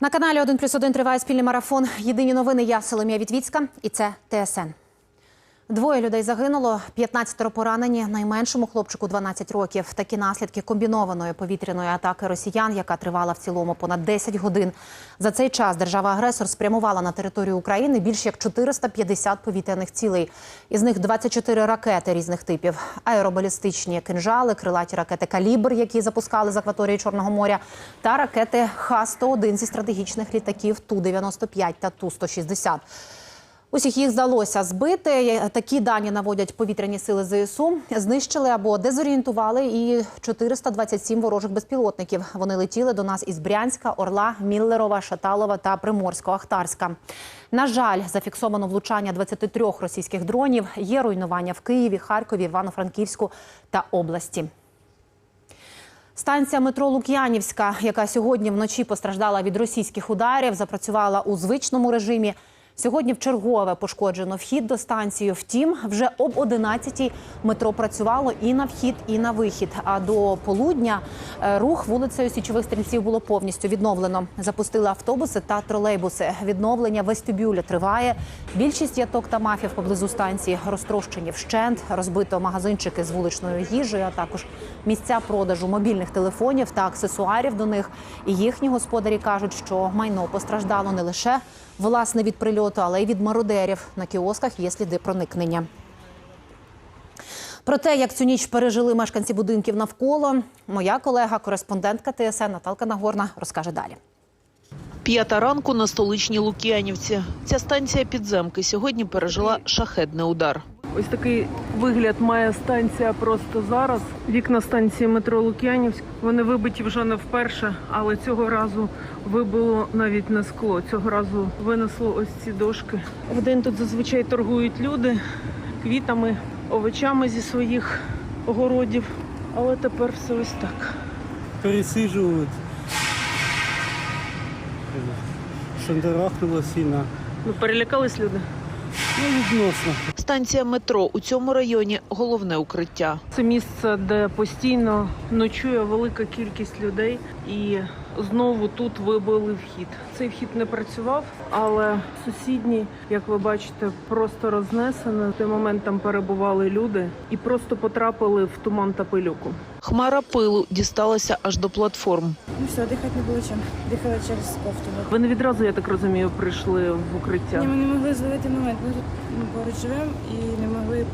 На каналі 1 плюс 1 триває спільний марафон. Єдині новини. Я Соломія Вітвіцька і це ТСН. Двоє людей загинуло, 15 поранені. Найменшому хлопчику 12 років. Такі наслідки комбінованої повітряної атаки росіян, яка тривала в цілому понад 10 годин. За цей час держава-агресор спрямувала на територію України більш як 450 повітряних цілей. Із них 24 ракети різних типів: аеробалістичні кинжали, крилаті ракети Калібр, які запускали з акваторії Чорного моря, та ракети Х-101 зі стратегічних літаків Ту-95 та Ту-160. Усіх їх вдалося збити. Такі дані наводять повітряні сили ЗСУ. Знищили або дезорієнтували і 427 ворожих безпілотників. Вони летіли до нас із Брянська, Орла, Міллерова, Шаталова та Приморсько-Ахтарська. На жаль, зафіксовано влучання 23 російських дронів. Є руйнування в Києві, Харкові, Івано-Франківську та області. Станція метро Лук'янівська, яка сьогодні вночі постраждала від російських ударів, запрацювала у звичному режимі. Сьогодні в чергове пошкоджено вхід до станції. Втім, вже об 11-й метро працювало і на вхід, і на вихід. А до полудня е, рух вулицею Січових стрільців було повністю відновлено. Запустили автобуси та тролейбуси. Відновлення вестибюля триває. Більшість яток та мафів поблизу станції розтрощені вщент, розбито магазинчики з вуличною їжею, а також місця продажу мобільних телефонів та аксесуарів до них. І їхні господарі кажуть, що майно постраждало не лише власне від прильоту, але й від мародерів. На кіосках є сліди проникнення. Про те, як цю ніч пережили мешканці будинків навколо, моя колега, кореспондентка ТСН Наталка Нагорна розкаже далі. П'ята ранку на столичній Лук'янівці. Ця станція підземки сьогодні пережила шахетний удар. Ось такий вигляд має станція просто зараз. Вікна станції метро Лук'янівськ. Вони вибиті вже не вперше, але цього разу вибило навіть не скло. Цього разу винесло ось ці дошки. Вдень тут зазвичай торгують люди квітами, овочами зі своїх огородів. Але тепер все ось так. пересиджують. Шандарахнуло сильно. Ну, перелякались люди. Ну, відносно. Станція метро у цьому районі головне укриття. Це місце, де постійно ночує велика кількість людей, і знову тут вибили вхід. Цей вхід не працював, але сусідній, як ви бачите, просто рознесено. В той момент там перебували люди і просто потрапили в туман та пилюку. Хмара пилу дісталася аж до платформ. Ну все, дихати не було чим. Дихала через кофту. Ви не відразу, я так розумію, прийшли в укриття. Ні, ми не могли зловити момент. Ми тут ну, поруч живемо і не могли,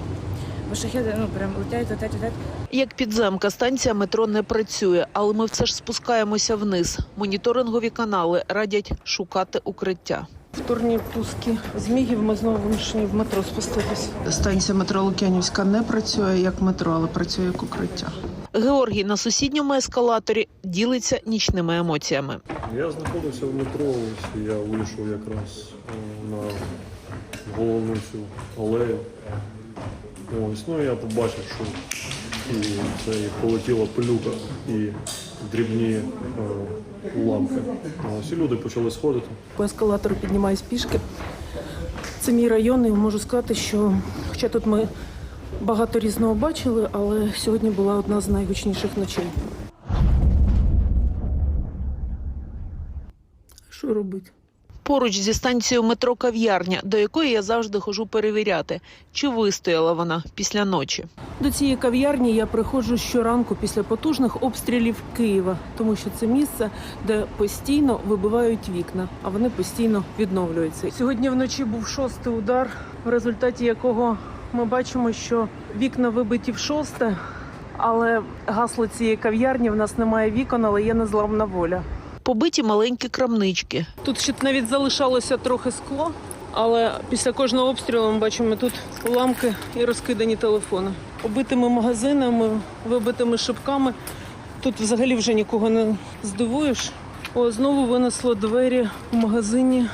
бо шахеди ну, прям летять, летять, летять. Як підземка, станція метро не працює, але ми все ж спускаємося вниз. Моніторингові канали радять шукати укриття. Вторні пуски змігів ми знову вимушені в метро спуститись. Станція метро Лук'янівська не працює як метро, але працює як укриття. Георгій на сусідньому ескалаторі ділиться нічними емоціями. Я знаходився в метро, ось я вийшов якраз е, на головну цю алею. Ось, ну я побачив, що і це і полетіла пилюка і дрібні е, уламки. Ось і люди почали сходити. По ескалатору піднімаюсь пішки. Це мій район, і можу сказати, що хоча тут ми багато різного бачили, але сьогодні була одна з найгучніших ночей. Що робити? Поруч зі станцією метро кав'ярня, до якої я завжди хожу перевіряти, чи вистояла вона після ночі. До цієї кав'ярні я приходжу щоранку після потужних обстрілів Києва, тому що це місце, де постійно вибивають вікна, а вони постійно відновлюються. Сьогодні вночі був шостий удар, в результаті якого ми бачимо, що вікна вибиті в шосте, але гасло цієї кав'ярні в нас немає вікон, але є незламна воля. Побиті маленькі крамнички. Тут ще навіть залишалося трохи скло, але після кожного обстрілу ми бачимо тут уламки і розкидані телефони. Побитими магазинами, вибитими шибками. Тут взагалі вже нікого не здивуєш. О, знову винесло двері в магазині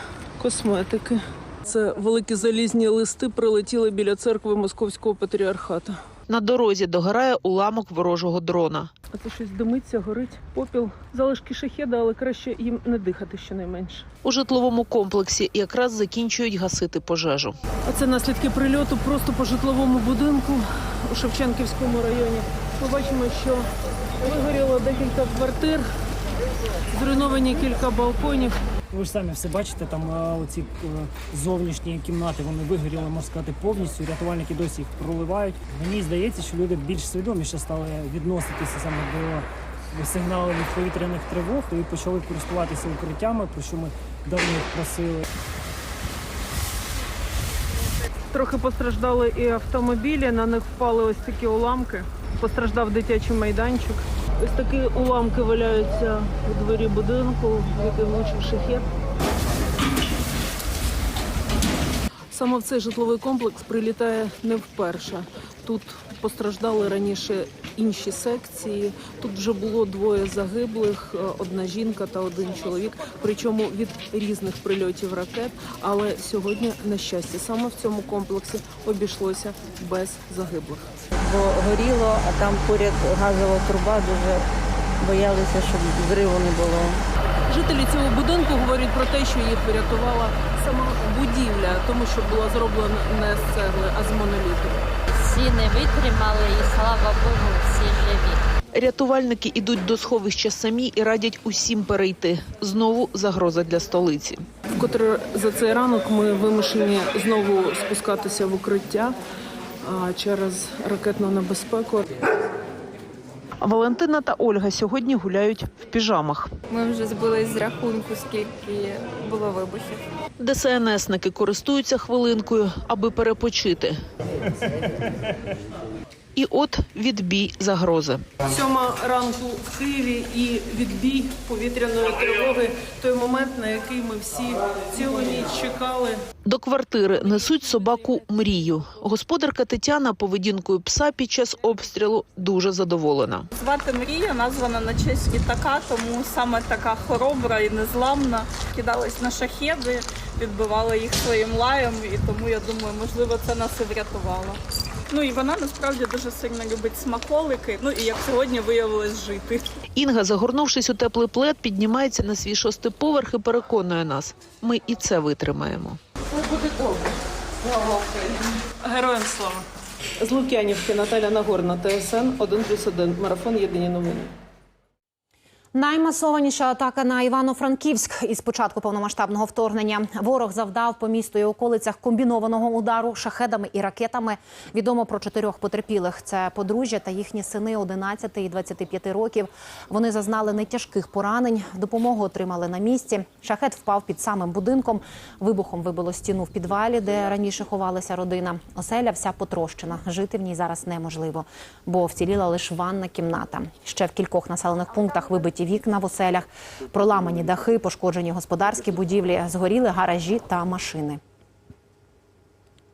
косметики. Це великі залізні листи прилетіли біля церкви Московського патріархату. На дорозі догорає уламок ворожого дрона. А це щось димиться, горить, попіл, залишки шахеда, але краще їм не дихати щонайменше. У житловому комплексі якраз закінчують гасити пожежу. Оце наслідки прильоту просто по житловому будинку у Шевченківському районі. Ми бачимо, що вигоріло декілька квартир, зруйновані кілька балконів. Ви ж самі все бачите, там е, оці е, зовнішні кімнати вони вигоріли, можна сказати, повністю. Рятувальники досі їх проливають. Мені здається, що люди більш свідоміше стали відноситися саме до сигналів повітряних тривог і почали користуватися укриттями, про що ми давно їх просили. Трохи постраждали і автомобілі, на них впали ось такі уламки. Постраждав дитячий майданчик. Ось такі уламки валяються у дворі будинку, в який влучив шахет. Саме в цей житловий комплекс прилітає не вперше. Тут постраждали раніше інші секції. Тут вже було двоє загиблих, е, одна жінка та один чоловік, причому від різних прильотів ракет. Але сьогодні, на щастя, саме в цьому комплексі обійшлося без загиблих. Бо горіло, а там поряд газова труба, дуже боялися, щоб зриву не було. Жителі цього будинку говорять про те, що їх врятувала сама будівля, тому що була зроблена не з цегли, а з моноліту. Всі не витримали і слава Богу, всі живі. Рятувальники ідуть до сховища самі і радять усім перейти. Знову загроза для столиці. Вкотре за цей ранок ми вимушені знову спускатися в укриття через ракетну небезпеку. Валентина та Ольга сьогодні гуляють в піжамах. Ми вже збились з рахунку, скільки було вибухів. ДСНСники користуються хвилинкою, аби перепочити. І от відбій загрози. Сьома ранку в Києві і відбій повітряної тривоги. Той момент, на який ми всі цілу ніч чекали. До квартири несуть собаку мрію. Господарка Тетяна поведінкою пса під час обстрілу дуже задоволена. Звати Мрія, названа на честь літака, тому саме така хоробра і незламна. Кидались на шахеди, відбивали їх своїм лаєм, і тому я думаю, можливо, це нас і врятувало. Ну і вона насправді дуже сильно любить смаколики. Ну і як сьогодні виявилось жити. Інга, загорнувшись у теплий плед, піднімається на свій шостий поверх і переконує нас. Ми і це витримаємо. Буде добре. Слава Героям слава. З Лук'янівки Наталя Нагорна, ТСН 1+,1. Марафон Єдині новини. Наймасованіша атака на Івано-Франківськ із початку повномасштабного вторгнення. Ворог завдав по місту і околицях комбінованого удару шахедами і ракетами. Відомо про чотирьох потерпілих. Це подружжя та їхні сини 11 і 25 років. Вони зазнали нетяжких поранень. Допомогу отримали на місці. Шахет впав під самим будинком. Вибухом вибило стіну в підвалі, де раніше ховалася родина. Оселя вся потрощена. Жити в ній зараз неможливо, бо вціліла лише ванна кімната. Ще в кількох населених пунктах вибиті вікна в оселях, проламані дахи, пошкоджені господарські будівлі, згоріли гаражі та машини.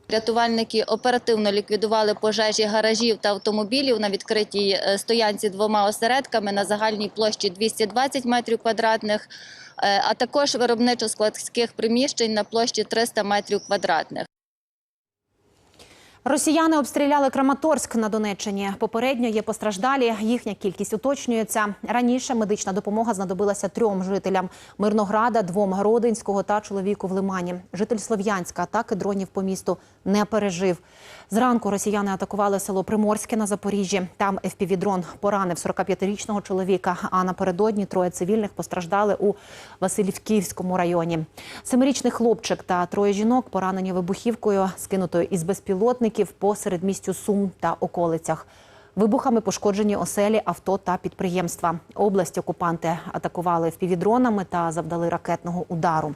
Рятувальники оперативно ліквідували пожежі гаражів та автомобілів на відкритій е, стоянці двома осередками на загальній площі 220 метрів квадратних, е, а також виробничо-складських приміщень на площі 300 метрів квадратних. Росіяни обстріляли Краматорськ на Донеччині. Попередньо є постраждалі. Їхня кількість уточнюється. Раніше медична допомога знадобилася трьом жителям Мирнограда, двом Гродинського та чоловіку в Лимані. Житель Слов'янська атаки дронів по місту не пережив. Зранку росіяни атакували село Приморське на Запоріжжі. Там FPV-дрон поранив 45-річного чоловіка. А напередодні троє цивільних постраждали у Васильівківському районі. Семирічний хлопчик та троє жінок поранені вибухівкою, скинутою із безпілотників по середмістю Сум та околицях. Вибухами пошкоджені оселі, авто та підприємства. Область окупанти атакували впівдронами та завдали ракетного удару.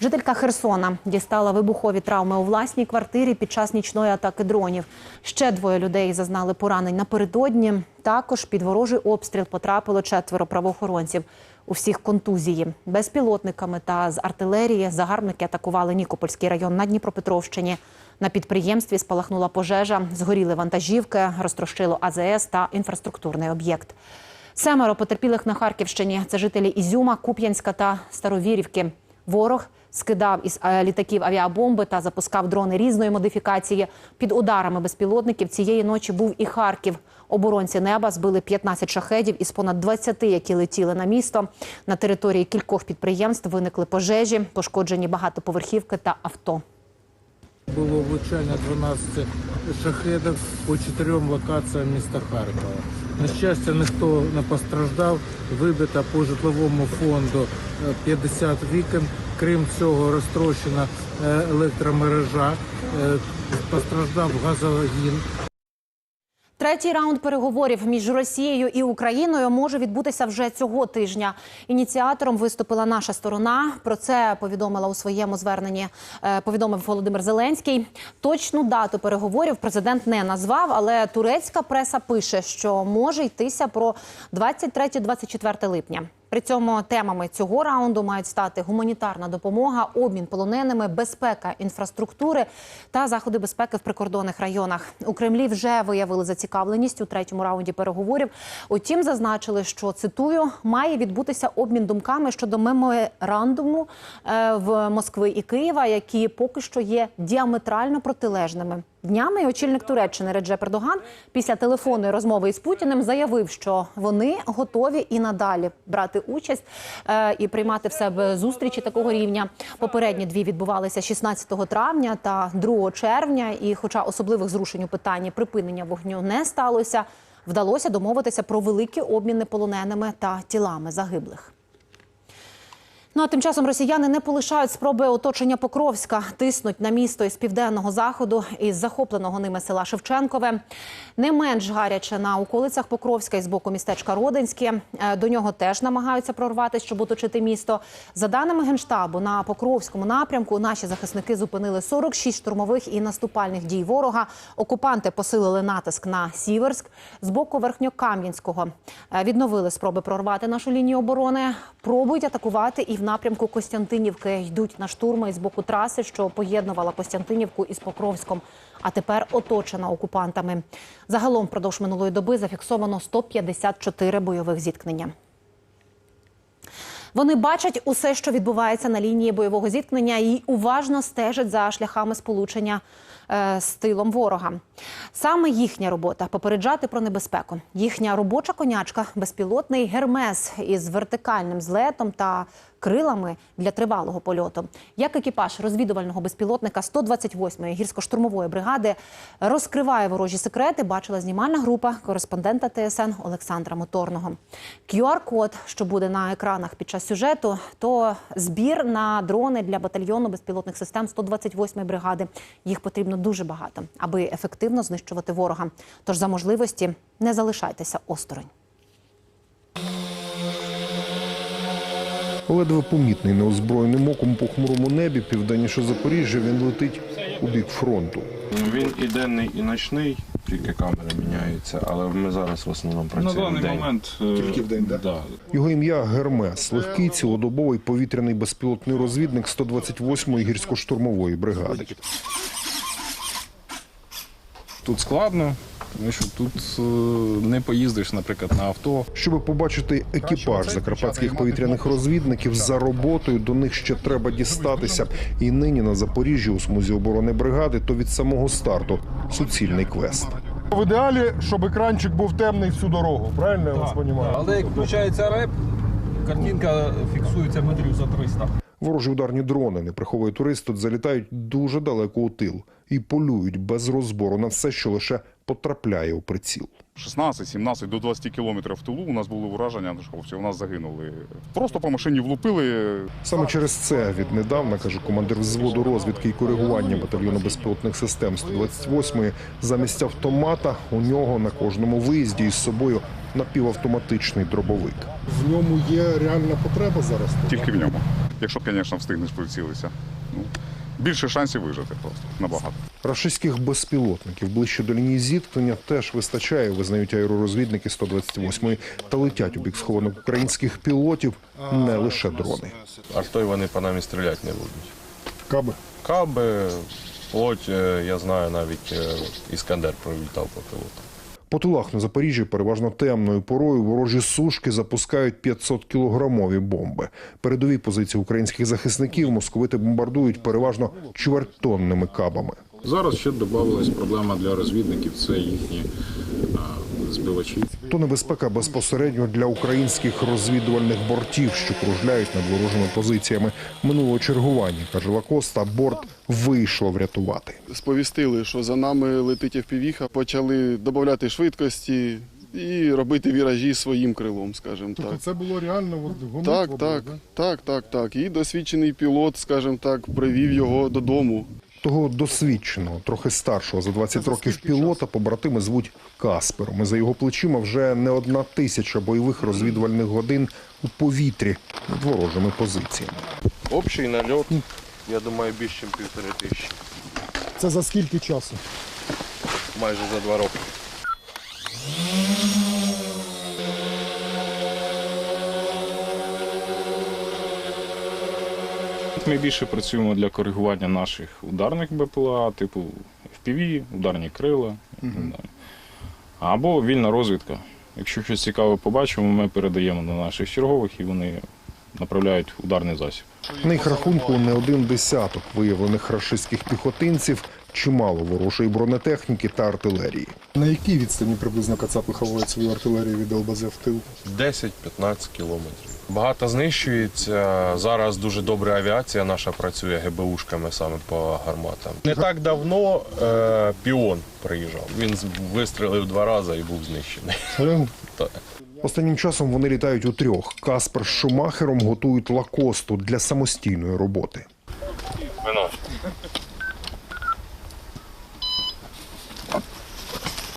Жителька Херсона дістала вибухові травми у власній квартирі під час нічної атаки дронів. Ще двоє людей зазнали поранень напередодні. Також під ворожий обстріл потрапило четверо правоохоронців. У всіх контузії безпілотниками та з артилерії загарбники атакували Нікопольський район на Дніпропетровщині. На підприємстві спалахнула пожежа, згоріли вантажівки, розтрощило АЗС та інфраструктурний об'єкт. Семеро потерпілих на Харківщині це жителі Ізюма, Куп'янська та Старовірівки. Ворог скидав із е, літаків авіабомби та запускав дрони різної модифікації. Під ударами безпілотників цієї ночі був і Харків. Оборонці неба збили 15 шахедів із понад 20, які летіли на місто. На території кількох підприємств виникли пожежі, пошкоджені багатоповерхівки та авто. Було влучання 12 шахедів по чотирьом локаціям міста Харкова. На щастя, ніхто не постраждав. Вибито по житловому фонду е, 50 вікон. Крім цього, розтрощена е, електромережа, е, постраждав газогін. Третій раунд переговорів між Росією і Україною може відбутися вже цього тижня. Ініціатором виступила наша сторона. Про це повідомила у своєму зверненні. е, Повідомив Володимир Зеленський. Точну дату переговорів президент не назвав, але турецька преса пише, що може йтися про 23-24 липня. При цьому темами цього раунду мають стати гуманітарна допомога, обмін полоненими, безпека інфраструктури та заходи безпеки в прикордонних районах. У Кремлі вже виявили зацікавленість у третьому раунді переговорів. Утім, зазначили, що цитую має відбутися обмін думками щодо меморандуму е, в Москви і Києва, які поки що є діаметрально протилежними. Днями очільник Туреччини Реджеп Ердоган після телефонної розмови із Путіним заявив, що вони готові і надалі брати участь е, і приймати в себе зустрічі такого рівня. Попередні дві відбувалися 16 травня та 2 червня. І, хоча особливих зрушень у питанні припинення вогню не сталося, вдалося домовитися про великі обміни полоненими та тілами загиблих. Ну а тим часом росіяни не полишають спроби оточення Покровська, тиснуть на місто із південного заходу із захопленого ними села Шевченкове. Не менш гаряче на околицях Покровська і з боку містечка Родинське. Е, До нього теж намагаються прорватися, щоб оточити місто. За даними генштабу, на Покровському напрямку наші захисники зупинили 46 штурмових і наступальних дій ворога. Окупанти посилили натиск на Сіверськ з боку Верхньокам'янського. Е, Відновили спроби прорвати нашу лінію оборони. Пробують атакувати і в напрямку Костянтинівки. Йдуть на штурми із боку траси, що поєднувала Костянтинівку із Покровськом. А тепер оточена окупантами. Загалом впродовж минулої доби зафіксовано 154 бойових зіткнення. Вони бачать усе, що відбувається на лінії бойового зіткнення, і уважно стежать за шляхами сполучення е, з тилом ворога. Саме їхня робота попереджати про небезпеку. Їхня робоча конячка безпілотний гермес із вертикальним злетом та крилами для тривалого польоту. Як екіпаж розвідувального безпілотника 128-ї гірсько-штурмової бригади розкриває ворожі секрети, бачила знімальна група кореспондента ТСН Олександра Моторного. QR-код, що буде на екранах під час сюжету, то збір на дрони для батальйону безпілотних систем 128-ї бригади. Їх потрібно дуже багато, аби ефективно знищувати ворога. Тож за можливості не залишайтеся осторонь. Ледве помітний неозброєним оком по хмурому небі південніше Запоріжжя він летить у бік фронту. Він і денний, і ночний, тільки камери міняються, але ми зараз в основному працюємо. На даний момент Тільки вдень, да? да. Його ім'я Гермес, легкий цілодобовий повітряний безпілотний розвідник 128-ї гірсько-штурмової бригади. Тут складно, тому що тут е, не поїздиш, наприклад, на авто. Щоб побачити екіпаж закарпатських повітряних розвідників за роботою, до них ще треба дістатися. І нині на Запоріжжі у смузі оборони бригади, то від самого старту суцільний квест. В ідеалі, щоб екранчик був темний всю дорогу. Правильно я вас розумію? Але як включається реп, картинка фіксується метрів за 300. Ворожі ударні дрони, не приховує турист, тут залітають дуже далеко у тил і полюють без розбору на все, що лише потрапляє у приціл. 16, 17 до 20 кілометрів в тилу у нас були враження, що хлопці у нас загинули. Просто по машині влупили. Саме через це віднедавна, каже командир взводу розвідки і коригування батальйону безпілотних систем 128-ї, замість автомата у нього на кожному виїзді із собою напівавтоматичний дробовик. В ньому є реальна потреба зараз. Тільки в ньому. Якщо, звісно, встигнеш прицілитися. Ну, більше шансів вижити просто набагато. Рашистських безпілотників ближче до лінії зіткнення теж вистачає, визнають аеророзвідники 128-ї, та летять у бік схованих українських пілотів не лише дрони. Артою вони по нам стріляти не будуть. Каби. Каби, плоть, е, я знаю, навіть е, Іскандер пролітав по пілоту. По на Запоріжжі переважно темною порою ворожі сушки запускають 500 кілограмові бомби. Передові позиції українських захисників московити бомбардують переважно чвертонними кабами. Зараз ще додавалась проблема для розвідників це їхні збивачі. То небезпека безпосередньо для українських розвідувальних бортів, що кружляють над ворожими позиціями. Минулого чергування, каже Лакоста, борт вийшло врятувати. Сповістили, що за нами летить FPV, почали додати швидкості і робити віражі своїм крилом, скажімо так. Тобто це було реально от, Так, так, так, так, так. І досвідчений пілот, скажімо так, привів його додому. Того досвідченого, трохи старшого за 20 років пілота, побратими звуть Каспером. І за його плечима вже не одна тисяча бойових розвідувальних годин у повітрі над ворожими позиціями. Общий нальот, я думаю, більше, ніж півтори тисячі. Це за скільки часу? Майже за два роки. Ми більше працюємо для коригування наших ударних БПЛА, типу FPV, ударні крила. далі. Або вільна розвідка. Якщо щось цікаве побачимо, ми передаємо до наших чергових і вони направляють ударний засіб. На їх рахунку не один десяток виявлених рашистських піхотинців, чимало ворожої бронетехніки та артилерії. На якій відстані приблизно Кацапи ховають свою артилерію від ЛБЗ в тил? 10-15 кілометрів. Багато знищується. Зараз дуже добре авіація наша працює ГБУшками саме по гарматам. Не так давно е, піон приїжджав. Він вистрілив вистрелив два рази і був знищений. Останнім часом вони літають у трьох. Каспер з Шумахером готують лакосту для самостійної роботи. Вино.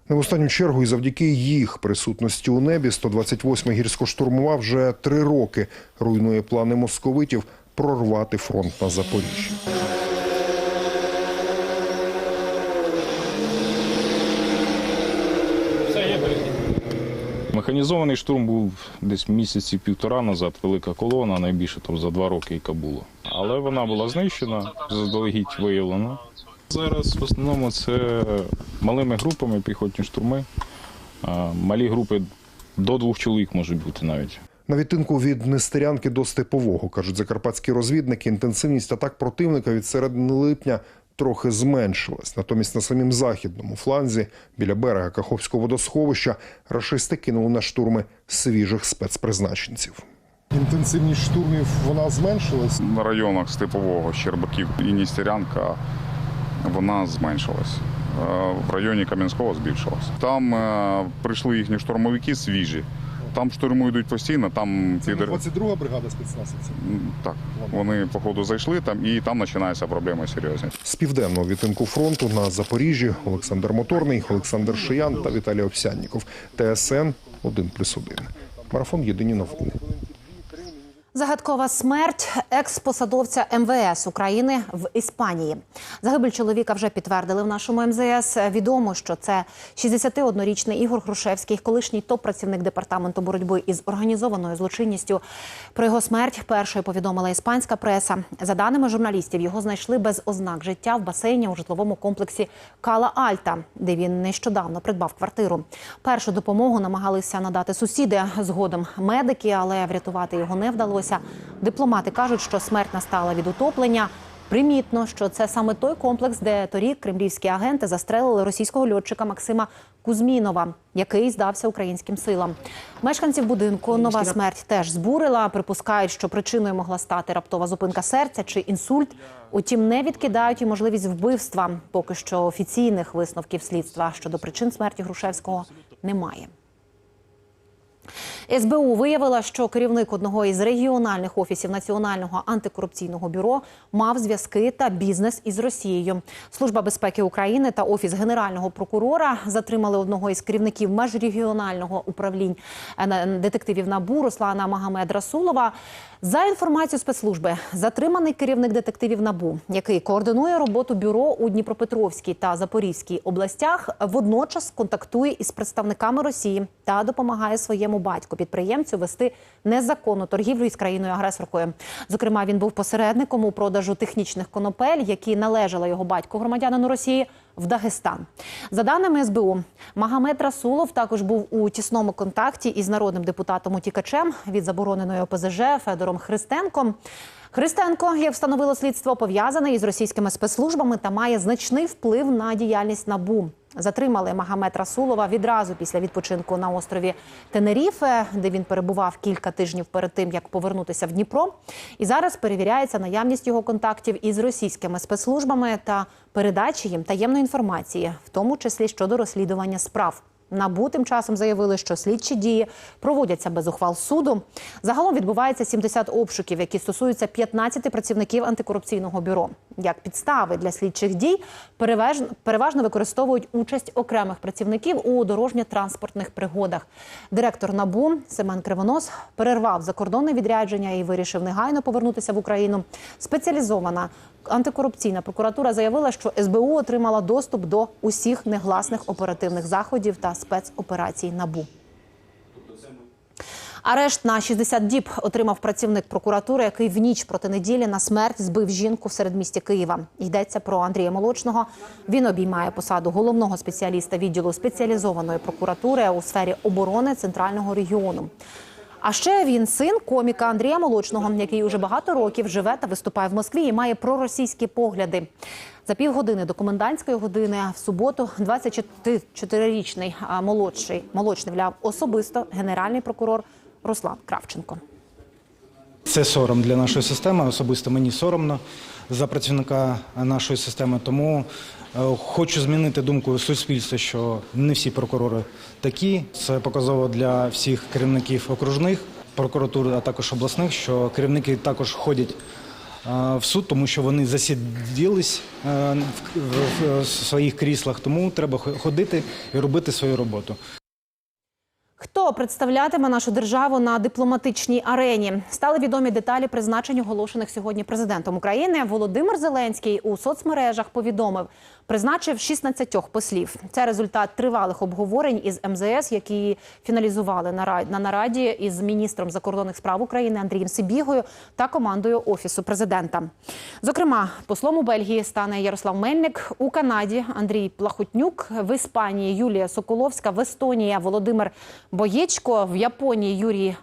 Не в останню чергу і завдяки їх присутності у небі 128-ма гірсько-штурмова вже три роки руйнує плани московитів прорвати фронт на Запоріжжі. Механізований штурм був десь місяці півтора назад, велика колона, найбільше там за два роки, яка була. Але вона була знищена, заздалегідь виявлена. Зараз в основному це малими групами піхотні штурми. Малі групи до двох чоловік можуть бути навіть. На відтинку від Нестерянки до Степового, кажуть закарпатські розвідники, інтенсивність атак противника від середини липня трохи зменшилась. Натомість на самім західному фланзі, біля берега Каховського водосховища, рашисти кинули на штурми свіжих спецпризначенців. Інтенсивність штурмів вона зменшилась. На районах Степового, Щербаків і Ністерянка вона зменшилась. Е, В районі Кам'янського збільшилась. Там е, прийшли їхні штурмовики свіжі. Там штурми йдуть постійно, там Це не підер... 22 бригада спецназівців. Так, вони походу зайшли там, і там починаються проблеми серйозні. З південного відтинку фронту на Запоріжжі Олександр Моторний, Олександр Шиян та Віталій Овсянніков. ТСН 1+,1. Марафон Єдині новини. Загадкова смерть екс-посадовця МВС України в Іспанії. Загибель чоловіка вже підтвердили в нашому МЗС. Відомо, що це 61-річний Ігор Грушевський, колишній топ-працівник департаменту боротьби із організованою злочинністю. Про його смерть першою повідомила іспанська преса. За даними журналістів, його знайшли без ознак життя в басейні у житловому комплексі Кала Альта, де він нещодавно придбав квартиру. Першу допомогу намагалися надати сусіди. Згодом медики, але врятувати його не вдалося. Дипломати кажуть, що смерть настала від утоплення. Примітно, що це саме той комплекс, де торік кремлівські агенти застрелили російського льотчика Максима Кузмінова, який здався українським силам. Мешканців будинку нова смерть теж збурила. Припускають, що причиною могла стати раптова зупинка серця чи інсульт. Утім, не відкидають і можливість вбивства. Поки що офіційних висновків слідства щодо причин смерті Грушевського немає. СБУ виявила, що керівник одного із регіональних офісів Національного антикорупційного бюро мав зв'язки та бізнес із Росією. Служба безпеки України та офіс генерального прокурора затримали одного із керівників межрегіонального управлінь е, детективів НАБУ Руслана Магомед Расулова. За інформацією спецслужби, затриманий керівник детективів НАБУ, який координує роботу бюро у Дніпропетровській та Запорізькій областях, водночас контактує із представниками Росії та допомагає своєму батьку підприємцю вести незаконну торгівлю із країною агресоркою. Зокрема, він був посередником у продажу технічних конопель, які належали його батьку громадянину Росії в Дагестан. За даними СБУ, Магомед Расулов також був у тісному контакті із народним депутатом утікачем від забороненої ОПЗЖ Федором Христенком. Христенко, як встановило слідство, пов'язане із російськими спецслужбами та має значний вплив на діяльність набу. Затримали Магомед Расулова відразу після відпочинку на острові Тенеріфе, де він перебував кілька тижнів перед тим, як повернутися в Дніпро. І зараз перевіряється наявність його контактів із російськими спецслужбами та передачі їм таємної інформації, в тому числі щодо розслідування справ. НАБУ тим часом заявили, що слідчі дії проводяться без ухвал суду. Загалом відбувається 70 обшуків, які стосуються 15 працівників антикорупційного бюро. Як підстави для слідчих дій переважно, використовують участь окремих працівників у дорожньо-транспортних пригодах. Директор НАБУ Семен Кривонос перервав закордонне відрядження і вирішив негайно повернутися в Україну. Спеціалізована антикорупційна прокуратура заявила, що СБУ отримала доступ до усіх негласних оперативних заходів та спецоперацій НАБУ. Арешт на 60 діб отримав працівник прокуратури, який в ніч проти неділі на смерть збив жінку в середмісті Києва. Йдеться про Андрія Молочного. Він обіймає посаду головного спеціаліста відділу спеціалізованої прокуратури у сфері оборони центрального регіону. А ще він син коміка Андрія Молочного, який уже багато років живе та виступає в Москві і має проросійські погляди. За півгодини до комендантської години в суботу 24-річний молодший молочний вляв особисто генеральний прокурор Руслан Кравченко. Це сором для нашої системи. Особисто мені соромно за працівника нашої системи. Тому е, хочу змінити думку суспільства, що не всі прокурори такі. Це показово для всіх керівників окружних прокуратур, а також обласних, що керівники також ходять е, в суд, тому що вони засиділись е, в своїх кріслах. Тому треба ходити і робити свою роботу. Хто представлятиме нашу державу на дипломатичній арені? Стали відомі деталі призначень оголошених сьогодні президентом України. Володимир Зеленський у соцмережах повідомив, призначив 16 послів. Це результат тривалих обговорень із МЗС, які фіналізували на нараді із міністром закордонних справ України Андрієм Сибігою та командою офісу президента. Зокрема, послом у Бельгії стане Ярослав Мельник, у Канаді Андрій Плахутнюк, в Іспанії Юлія Соколовська, в Естонії Володимир Боєчко, в Японії Юрій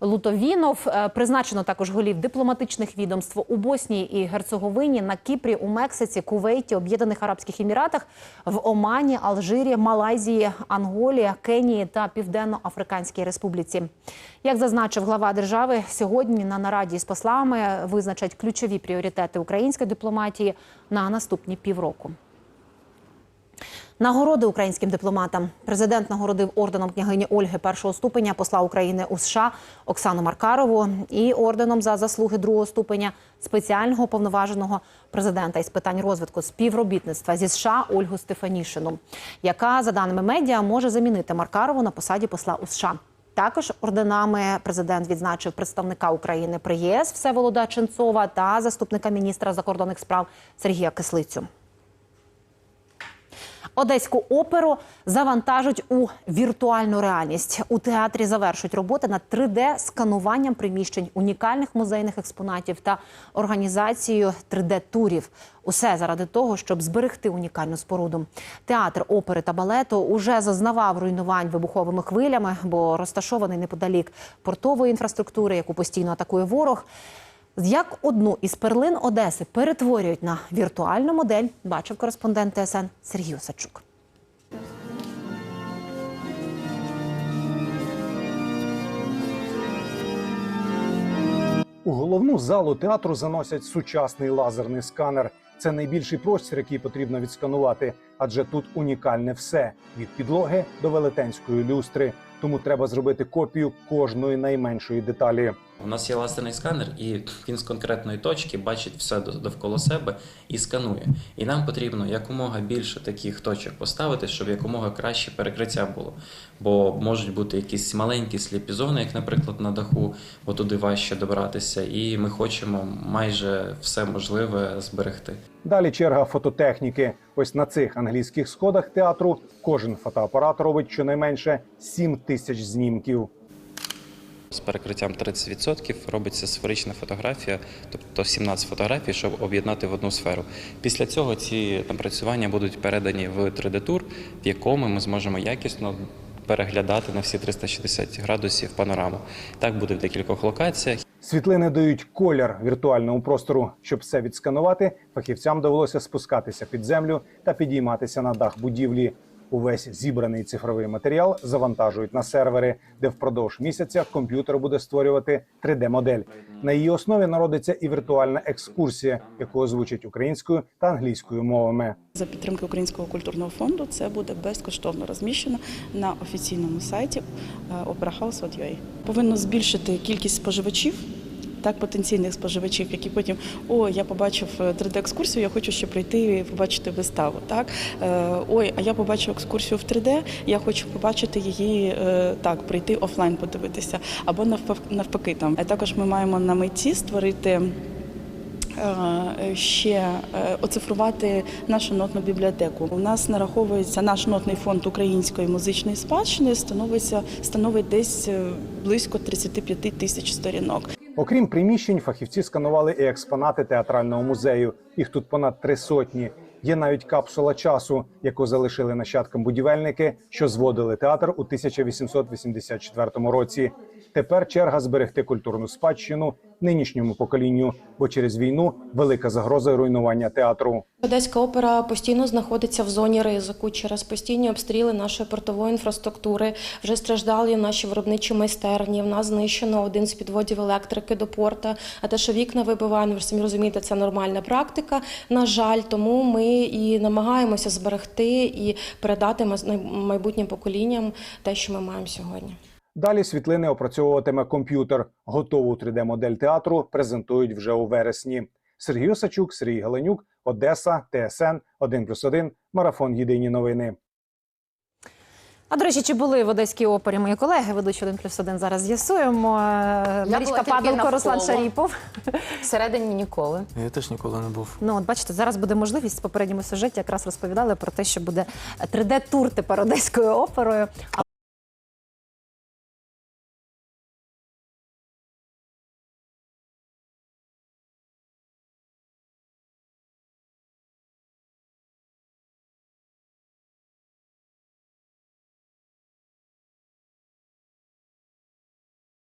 Лутовінов. Е, Призначено також голів дипломатичних відомств у Боснії і Герцеговині, на Кіпрі, у Мексиці, Кувейті, Об'єднаних Арабських Еміратах, в Омані, Алжирі, Малайзії, Анголі, Кенії та Південно-Африканській Республіці. Як зазначив глава держави, сьогодні на нараді з послами визначать ключові пріоритети української дипломатії на наступні півроку. Нагороди українським дипломатам. Президент нагородив орденом княгині Ольги першого ступеня посла України у США Оксану Маркарову і орденом за заслуги другого ступеня спеціального повноваженого президента із питань розвитку співробітництва зі США Ольгу Стефанішину, яка за даними медіа може замінити Маркарову на посаді посла у США. Також орденами президент відзначив представника України при ЄС Всеволода Ченцова та заступника міністра закордонних справ Сергія Кислицю. Одеську оперу завантажуть у віртуальну реальність. У театрі завершують роботи над 3D-скануванням приміщень унікальних музейних експонатів та організацією 3D-турів. Усе заради того, щоб зберегти унікальну споруду. Театр опери та балету уже зазнавав руйнувань вибуховими хвилями, бо розташований неподалік портової інфраструктури, яку постійно атакує ворог. Як одну із перлин Одеси перетворюють на віртуальну модель, бачив кореспондент ТСН Сергій Осадчук. У головну залу театру заносять сучасний лазерний сканер. Це найбільший простір, який потрібно відсканувати, адже тут унікальне все від підлоги до велетенської люстри. Тому треба зробити копію кожної найменшої деталі. У нас є лазерний сканер, і він з конкретної точки бачить все довкола себе і сканує. І нам потрібно якомога більше таких точок поставити, щоб якомога краще перекриття було. Бо можуть бути якісь маленькі сліпі зони, як, наприклад, на даху, бо туди важче добратися. І ми хочемо майже все можливе зберегти. Далі черга фототехніки. Ось на цих англійських сходах театру кожен фотоапарат робить щонайменше 7 тисяч знімків. З перекриттям 30% робиться сферична фотографія, тобто 17 фотографій, щоб об'єднати в одну сферу. Після цього ці напрацювання будуть передані в 3D-тур, в якому ми зможемо якісно переглядати на всі 360 градусів панораму. Так буде в декількох локаціях. Світлини дають колір віртуальному простору. Щоб все відсканувати, фахівцям довелося спускатися під землю та підійматися на дах будівлі. Увесь зібраний цифровий матеріал завантажують на сервери, де впродовж місяця комп'ютер буде створювати 3D-модель. На її основі народиться і віртуальна екскурсія, яку озвучать українською та англійською мовами. За підтримки Українського культурного фонду це буде безкоштовно розміщено на офіційному сайті е, operahouse.ua. Повинно збільшити кількість споживачів. Так, потенційних споживачів, які потім о, я побачив 3D-екскурсію, я хочу ще прийти і побачити виставу. Так Е, ой, а я побачив екскурсію в 3D, я хочу побачити її е, так, прийти офлайн, подивитися, або навпак- навпаки. Там також ми маємо на меті створити. е, Ще е, оцифрувати нашу нотну бібліотеку. У нас нараховується наш нотний фонд української музичної спадщини, становиться становить десь е, близько 35 тисяч сторінок. Окрім приміщень, фахівці сканували і експонати театрального музею. Їх тут понад три сотні. Є навіть капсула часу, яку залишили нащадкам будівельники, що зводили театр у 1884 році. Тепер черга зберегти культурну спадщину нинішньому поколінню, бо через війну велика загроза руйнування театру. Одеська опера постійно знаходиться в зоні ризику через постійні обстріли нашої портової інфраструктури. Вже страждали наші виробничі майстерні. В нас знищено один з підводів електрики до порта. А те, що вікна вибиваємо, ви самі розумієте, це нормальна практика. На жаль, тому ми і намагаємося зберегти і передати майбутнім поколінням те, що ми маємо сьогодні. Далі світлини опрацьовуватиме комп'ютер. Готову 3D-модель театру презентують вже у вересні. Сергій Осачук, Сергій Галенюк, Одеса, ТСН 1+,1, Марафон Єдині новини. А до речі, чи були в Одеській опері мої колеги? Ведучі 1 плюс 1 зараз з'ясуємо. Марічка Падалко. Руслан Шаріпов. Всередині ніколи. Я теж ніколи не був. Ну, от бачите, зараз буде можливість в попередньому сюжеті якраз розповідали про те, що буде 3D-тур тепер Одеською оперою.